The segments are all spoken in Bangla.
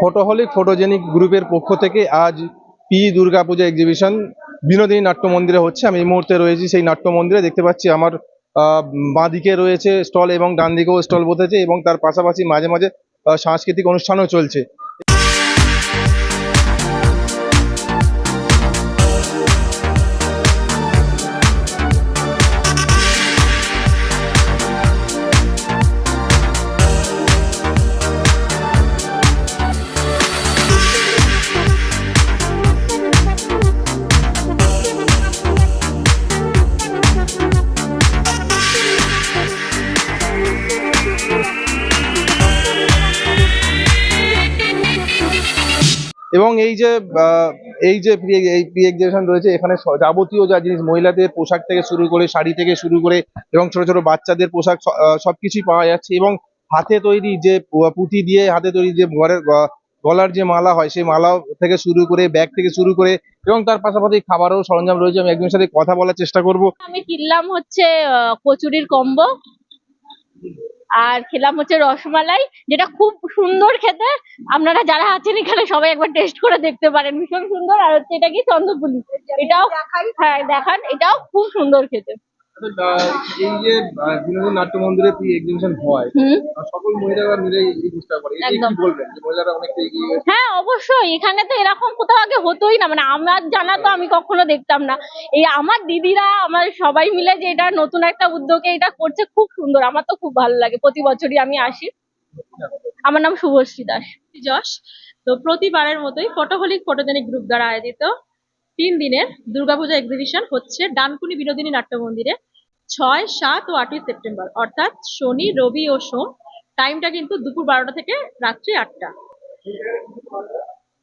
ফটোহলিক ফটোজেনিক গ্রুপের পক্ষ থেকে আজ পি দুর্গাপূজা এক্সিবিশন বিনোদিনী নাট্য মন্দিরে হচ্ছে। আমি এই মুহূর্তে রয়েছি সেই নাট্য মন্দিরে। দেখতে পাচ্ছি আমার বাঁদিকে রয়েছে স্টল এবং ডান দিকেও স্টল বসেছে এবং তার পাশাপাশি মাঝে মাঝে সাংস্কৃতিক অনুষ্ঠানও চলছে। এবং এই যে এই যে এই প্রি এক্সিবিশন রয়েছে, এখানে যাবতীয় যা জিনিস, মহিলাদের পোশাক থেকে শুরু করে, শাড়ি থেকে শুরু করে, এবং ছোট ছোট বাচ্চাদের পোশাক সবকিছুই পাওয়া যাচ্ছে, এবং হাতে তৈরি যে পুঁতি দিয়ে হাতে তৈরি যে ঘরের গলার যে মালা হয়, সেই মালা থেকে শুরু করে, ব্যাগ থেকে শুরু করে, এবং তার পাশাপাশি খাবারও সরঞ্জাম রয়েছে, আমি একজনের সাথে কথা বলার চেষ্টা করব। আমি কিনলাম হচ্ছে কচুরির কম্বো আর খেলাম হচ্ছে রসমালাই যেটা খুব সুন্দর খেতে। আপনারা যারা আছেন এখানে সবাই একবার টেস্ট করে দেখতে পারেন ভীষণ সুন্দর। আর হচ্ছে এটা কি চন্দ্রপুলি? এটাও হ্যাঁ দেখান। এটাও খুব সুন্দর খেতে। এই যে বিনোদন নাট্য মন্দিরে প্রি এক্সিবিশন হয়? সকল মহিলারা মিলে এই জিনিসটা করে এটা কি বলবেন যে মহিলারা অনেকটা এগিয়ে গেছে? হ্যাঁ অবশ্যই। এখানে তো এরকম কোথাও আগে হতোই না মানে আমার জানা তো আমি কখনো দেখতাম না। এই আমার দিদিরা আমার সবাই মিলে যে এটা নতুন একটা উদ্যোগে এটা করছে খুব সুন্দর। আমার তো খুব ভালো লাগে। প্রতি বছরই আমি আসি। আমার নাম শুভশ্রী দাস। যশ তো প্রতিবারের মতোই ফটোহলিক ফটোজেনিক গ্রুপ দ্বারা আয়োজিত তিন দিনের দুর্গাপূজা এক্সিবিশন হচ্ছে ডানকুনি বিনোদিনী নাট্য মন্দিরে। ছয়, সাত ও আটই সেপ্টেম্বর। অর্থাৎ শনি, রবি ও সোম টাইমটা কিন্তু দুপুর বারোটা থেকে রাত্রি আটটা।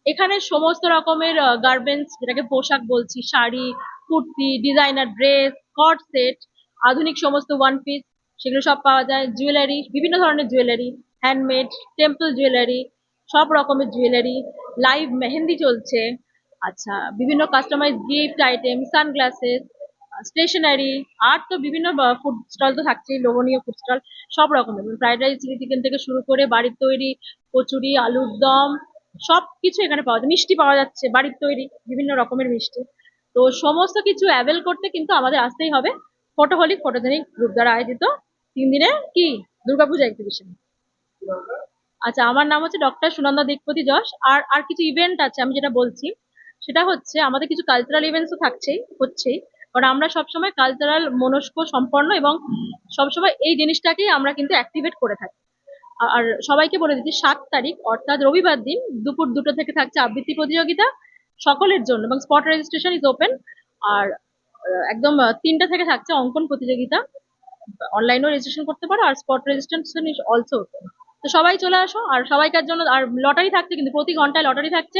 এখানে সমস্ত রকমের গার্মেন্টস যেটাকে পোশাক বলছি, শাড়ি, কুর্তি ডিজাইনার ড্রেস কট সেট আধুনিক সমস্ত ওয়ান পিস সেগুলো সব পাওয়া যায়। জুয়েলারি বিভিন্ন ধরনের জুয়েলারি হ্যান্ডমেড টেম্পল জুয়েলারি সব রকমের জুয়েলারি লাইভ মেহেন্দি চলছে। আচ্ছা বিভিন্ন customize gift item sunglasses stationery আর তো বিভিন্ন ফুড স্টল তো থাকছেই, লোভনীয় ফুড স্টল সব রকমের। ফ্রাইড রাইস চিলি চিকেন থেকে শুরু করে বাড়ির তৈরি, কচুরি, আলুর দম, সব কিছু এখানে পাওয়া যায়। মিষ্টি পাওয়া যাচ্ছে, বাড়ির তৈরি, বিভিন্ন রকমের মিষ্টি। তো সমস্ত কিছু অ্যাভেল করতে কিন্তু আমাদের আসতেই হবে ফটো ফটোহলিক ফটোজেনিক গ্রুপ দ্বারা আয়োজিত তিন দিনে কি? দুর্গাপূজা এক্সিবিশন আচ্ছা আমার নাম হচ্ছে ডক্টর সুনন্দা দিকপতি যশ, আর আর কিছু ইভেন্ট আছে, আমি যেটা বলছি, সেটা হচ্ছে আমাদের কিছু কালচারাল ইভেন্টসও থাকছেই, হচ্ছেই। কারণ আমরা সবসময় কালচারাল মনস্ক, সম্পন্ন এবং সবসময় এই জিনিসটাকেই আমরা কিন্তু অ্যাক্টিভেট করে থাকি। আর সবাইকে বলে দিচ্ছি, সাত তারিখ, অর্থাৎ রবিবার দিন দুপুর দুটো থেকে থাকছে আবৃত্তি প্রতিযোগিতা সকলের জন্য এবং স্পট রেজিস্ট্রেশন ইজ ওপেন আর একদম তিনটা থেকে থাকছে অঙ্কন প্রতিযোগিতা। অনলাইনেও রেজিস্ট্রেশন করতে পারো, আর spot registration is also open তো সবাই চলে আসো, আর সবাইকার জন্য, আর লটারি থাকছে কিন্তু প্রতি ঘন্টায় লটারি থাকছে।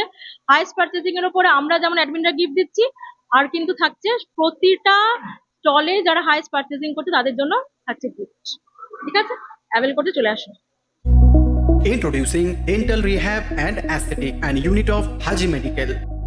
হাইস্ট পার্চেসিং এর উপরে আমরা যেমন অ্যাডমিনরা গিফট দিচ্ছি আর কিন্তু থাকছে প্রতিটা স্টলে যারা হাইস্ট পার্চেসিং করছে, তাদের জন্য থাকছে গিফট ঠিক আছে? অ্যাভেল করতে চলে আসুন। Introducing Dental Rehab and Aesthetic and Unit of Haji Medical.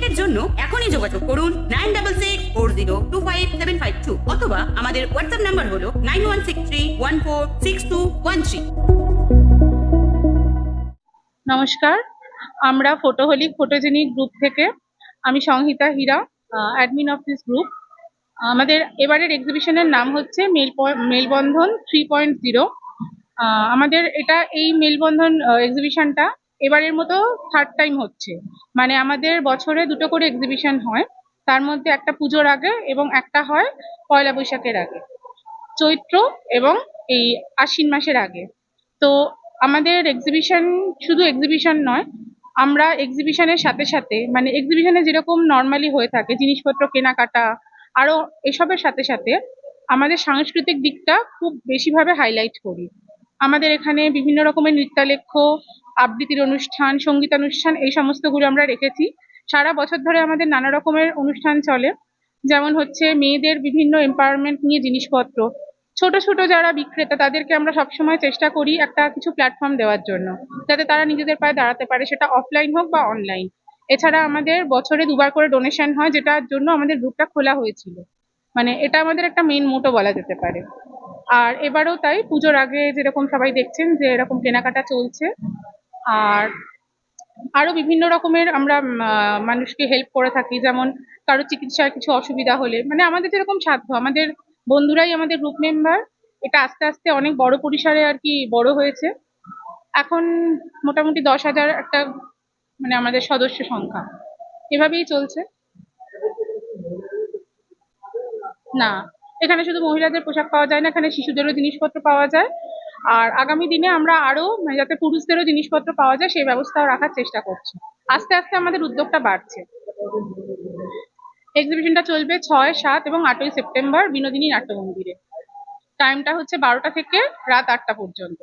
অ্যাপয়েন্টমেন্টের জন্য এখনই যোগাযোগ করুন nine double six four zero two five seven five two অথবা আমাদের হোয়াটসঅ্যাপ নাম্বার হলো nine one six three one four six two one three. নমস্কার, আমরা ফটোহলিক ফটোজেনিক গ্রুপ থেকে আমি Sanhita Hira admin of this group আমাদের এবারের এক্সিবিশনের নাম হচ্ছে মেল মেলবন্ধন থ্রি পয়েন্ট জিরো আমাদের এটা এই মেলবন্ধন এক্সিবিশনটা এবারের মতো থার্ড টাইম হচ্ছে। মানে আমাদের বছরে দুটো করে এক্সিবিশন হয়। তার মধ্যে একটা পুজোর আগে এবং একটা হয় পয়লা বৈশাখের আগে। চৈত্র এবং এই আশ্বিন মাসের আগে। তো আমাদের এক্সিবিশন শুধু এক্সিবিশন নয়, আমরা এক্সিবিশনের সাথে সাথে মানে এক্সিবিশনে যেরকম নর্মালি হয়ে থাকে, জিনিসপত্র কেনাকাটা, আরও এসবের সাথে সাথে আমাদের সাংস্কৃতিক দিকটা খুব বেশিভাবে হাইলাইট করি। আমাদের এখানে বিভিন্ন রকমের নৃত্যালেখ্য, আবৃত্তির অনুষ্ঠান, সঙ্গীতানুষ্ঠান, এই সমস্তগুলো আমরা রেখেছি। সারা বছর ধরে আমাদের নানা রকমের অনুষ্ঠান চলে। যেমন হচ্ছে মেয়েদের বিভিন্ন এম্পাওয়ারমেন্ট নিয়ে জিনিসপত্র। ছোট ছোট যারা বিক্রেতা, তাদেরকে আমরা সবসময় চেষ্টা করি একটা কিছু প্ল্যাটফর্ম দেওয়ার জন্য। যাতে তারা নিজেদের পায়ে দাঁড়াতে পারে, সেটা অফলাইন হোক বা অনলাইন এছাড়া আমাদের বছরে দুবার করে ডোনেশন হয়, যেটার জন্য আমাদের গ্রুপটা খোলা হয়েছিল। মানে এটা আমাদের একটা মেন মোটো বলা যেতে পারে। আর এবারেও তাই পুজোর আগে যেরকম সবাই দেখছেন যে এরকম কেনাকাটা চলছে। আর আরও বিভিন্ন রকমের আমরা মানুষকে হেল্প করে থাকি, যেমন কারও চিকিৎসার কিছু অসুবিধা হলে। মানে আমাদের যেরকম সাধ্য, আমাদের বন্ধুরাই আমাদের গ্রুপ মেম্বার এটা আস্তে আস্তে অনেক বড় পরিসরে আর কি বড় হয়েছে। এখন মোটামুটি দশ হাজার একটা মানে আমাদের সদস্য সংখ্যা। এভাবেই চলছে। না। এখানে শুধু মহিলাদের পোশাক পাওয়া যায় না, এখানে শিশুদেরও জিনিসপত্র পাওয়া যায়। আর আগামী দিনে আমরা আরও মানে যাতে পুরুষদেরও জিনিসপত্র পাওয়া যায়, সেই ব্যবস্থাও রাখার চেষ্টা করছি। আস্তে আস্তে আমাদের উদ্যোগটা বাড়ছে। এক্সিবিশনটা চলবে ছয়, সাত এবং আটই সেপ্টেম্বর বিনোদিনী নাট্য মন্দিরে টাইমটা হচ্ছে বারোটা থেকে রাত আটটা পর্যন্ত।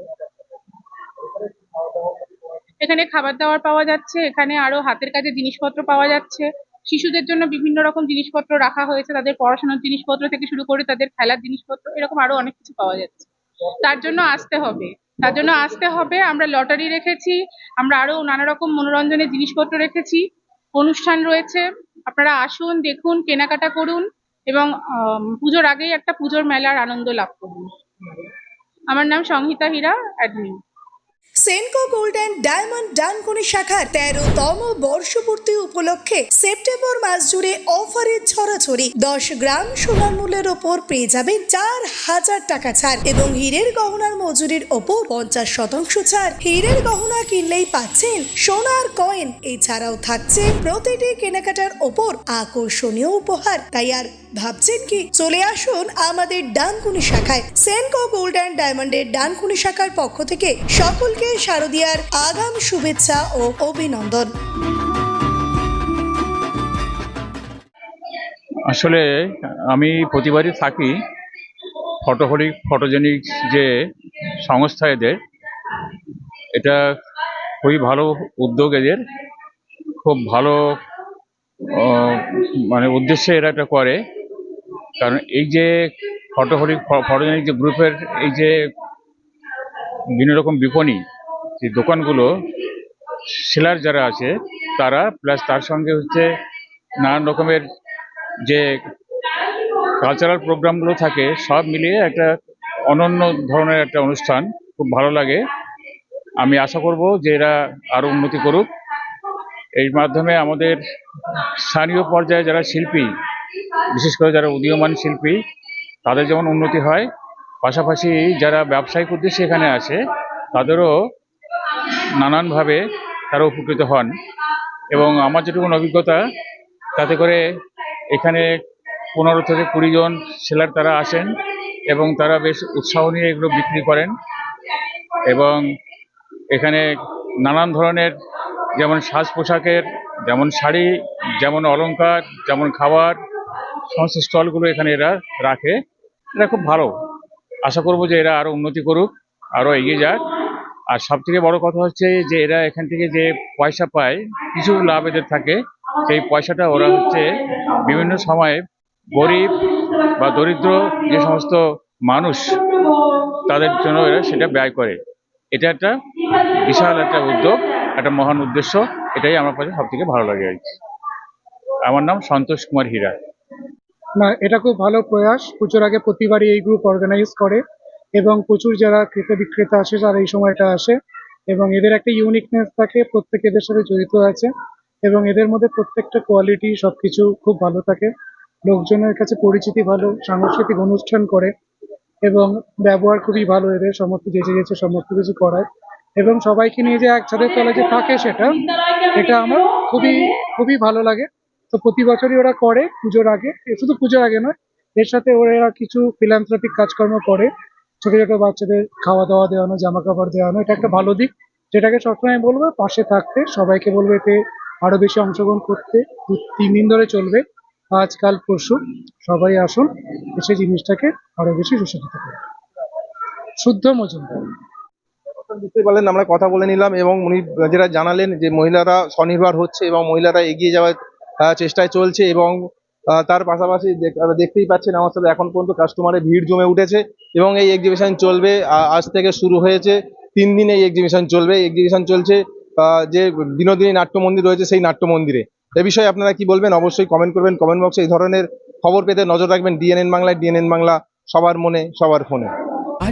এখানে খাবার দাবার পাওয়া যাচ্ছে, এখানে আরও হাতের কাজের জিনিসপত্র পাওয়া যাচ্ছে। শিশুদের জন্য বিভিন্ন রকম জিনিসপত্র রাখা হয়েছে, তাদের পড়াশোনার জিনিসপত্র থেকে শুরু করে তাদের খেলার জিনিসপত্র, এরকম আরও অনেক কিছু পাওয়া যাচ্ছে। তার জন্য আসতে হবে। তার জন্য আসতে হবে, আমরা লটারি রেখেছি, আমরা আরও নানা রকম মনোরঞ্জনের জিনিসপত্র রেখেছি। অনুষ্ঠান রয়েছে, আপনারা আসুন, দেখুন, কেনাকাটা করুন এবং পুজোর আগেই একটা পুজোর মেলার আনন্দ লাভ করুন। আমার নাম Sanhita Hira admin Senco gold and diamond Dankuni শাখার তেরোতম বর্ষপূর্তি উপলক্ষে সেপ্টেম্বর মাস জুড়ে অফারের ছড়াছড়ি। দশ গ্রাম সোনার মূল্যের ওপর পেয়ে যাবে চার হাজার টাকা ছাড় এবং হীরের গহনার মজুরির ওপর পঞ্চাশ শতাংশ ছাড়। হীরের গহনা কিনলেই পাচ্ছেন সোনার কয়েন এছাড়াও থাকছে প্রতিটি কেনাকাটার ওপর আকর্ষণীয় উপহার। তাই আর ভাবছেন কি? চলে আসুন আমাদের ডানকুনি শাখায়। সেনকো গোল্ড অ্যান্ড ডায়মন্ডের ডানকুনি শাখার পক্ষ থেকে সকলকে শারদিয়ার আগাম শুভেচ্ছা ও অভিনন্দন। আসলে আমি প্রতিবারই থাকি ফটোহলিক ফটোজেনিক যে সংস্থা এদের, এটা খুবই ভালো উদ্যোগ এদের, খুব ভালো মানে উদ্দেশ্যে এরা এটা করে। কারণ এই যে ফটোহলিক ফটোজেনিক যে গ্রুপের এই যে বিভিন্ন রকম বিপণী, যে দোকানগুলো, সেলার যারা আছে, তারা প্লাস তার সঙ্গে হচ্ছে নানান রকমের যে কালচারাল প্রোগ্রামগুলো থাকে, সব মিলিয়ে একটা অনন্য ধরনের একটা অনুষ্ঠান খুব ভালো লাগে। আমি আশা করব যে এরা আরও উন্নতি করুক। এই মাধ্যমে আমাদের স্থানীয় পর্যায়ে যারা শিল্পী বিশেষ করে যারা উদীয়মান শিল্পী, তাদের যেমন উন্নতি হয়, পাশাপাশি যারা ব্যবসায়িক উদ্দেশ্যে এখানে আসে, তাদেরও নানানভাবে তারা উপকৃত হন। এবং আমার যেটুকুন অভিজ্ঞতা, তাতে করে এখানে পনেরো থেকে কুড়ি জন সেলার তারা আসেন এবং তারা বেশ উৎসাহ নিয়ে এগুলো বিক্রি করেন। এবং এখানে নানান ধরনের যেমন সাজ পোশাকের যেমন শাড়ি, যেমন অলংকার, যেমন খাবার সমস্ত স্টলগুলো এখানে এরা রাখে। এটা খুব ভালো। আশা করব যে এরা আরও উন্নতি করুক আরও এগিয়ে যাক। আর সব থেকে বড় কথা হচ্ছে যে এরা এখান থেকে যে পয়সা পায়, কিছু লাভ এদের থাকে। সেই পয়সাটা ওরা হচ্ছে বিভিন্ন সময়ে গরিব বা দরিদ্র যে সমস্ত মানুষ, তাদের জন্য এরা সেটা ব্যয় করে। এটা একটা বিশাল একটা উদ্যোগ, একটা মহান উদ্দেশ্য। এটাই আমার কাছে সব থেকে ভালো লাগে আর আমার নাম সন্তোষ কুমার হীরা। না, এটা খুব ভালো প্রয়াস। পুজোর আগে প্রতিবারই এই গ্রুপ অর্গানাইজ করে এবং প্রচুর যারা ক্রেতা বিক্রেতা আসে, তারা এই সময়টা আসে এবং এদের একটা ইউনিকনেস থাকে, প্রত্যেক এদের সাথে জড়িত আছে এবং এদের মধ্যে প্রত্যেকটা কোয়ালিটি সবকিছু খুব ভালো থাকে। লোকজনের কাছে পরিচিতি ভালো, সাংস্কৃতিক অনুষ্ঠান করে এবং ব্যবহার খুবই ভালো এদের, সমস্ত যেচে যেচে সমস্ত কিছু করায় এবং সবাইকে নিয়ে যে একসাথে তলে যে থাকে সেটা, এটা আমার খুবই খুবই ভালো লাগে। তো প্রতি বছরই ওরা করে পুজোর আগে। শুধু পুজোর আগে নয়, এর সাথে ওরা কিছু ফিলান্থ্রপিক কাজকর্ম করে। ছোট ছোট বাচ্চাদের খাওয়া দাওয়া দেওয়ানো জামা কাপড় দেওয়ানো, এটা একটা ভালো দিক। যেটাকে সবসময় বলব, পাশে থাকতে, সবাইকে বলব এতে আরও বেশি অংশগ্রহণ করতে। তিন দিন ধরে চলবে। আজকাল পরশু সবাই আসুন, এসে জিনিসটাকে আরও বেশি সুসজ্জিত করে শুদ্ধ মজুমদার। বুঝতেই পারলেন, আমরা কথা বলে নিলাম এবং উনি যেটা জানালেন যে মহিলারা স্বনির্ভর হচ্ছে এবং মহিলারা এগিয়ে যাওয়ার চেষ্টায় চলছে এবং তার পাশাপাশি দেখ- দেখতেই পাচ্ছেন আমার সাথে এখন পর্যন্ত কাস্টমারের ভিড় জমে উঠেছে এবং এই এক্সিবিশন চলবে আজ থেকে শুরু হয়েছে। তিন দিন এই এক্সিবিশন চলবে। এক্সিবিশন চলছে যে বিনোদিনী নাট্য মন্দির রয়েছে সেই নাট্য মন্দিরে এ বিষয়ে আপনারা কি বলবেন? অবশ্যই কমেন্ট করবেন। কমেন্ট বক্সে এই ধরনের খবর পেতে নজর রাখবেন। ডিএনএন বাংলায় ডিএনএন বাংলা, সবার মনে, সবার ফোনে।